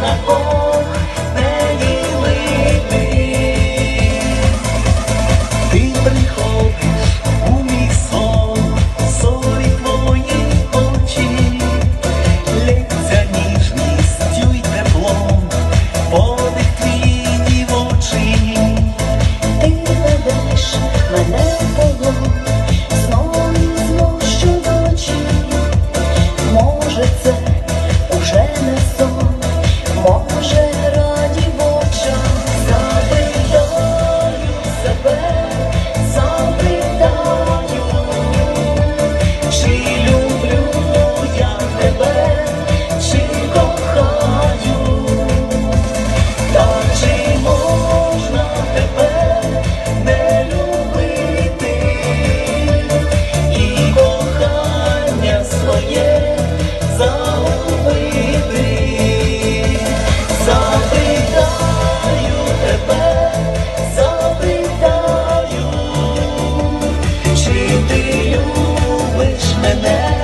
на огнені липи. Ти приходиш у мій сон, твої очі, лється ніжністю й теплом, подих твій дівочий. Ти ведеш мене в полон, знов і знов щоночі. Може, це me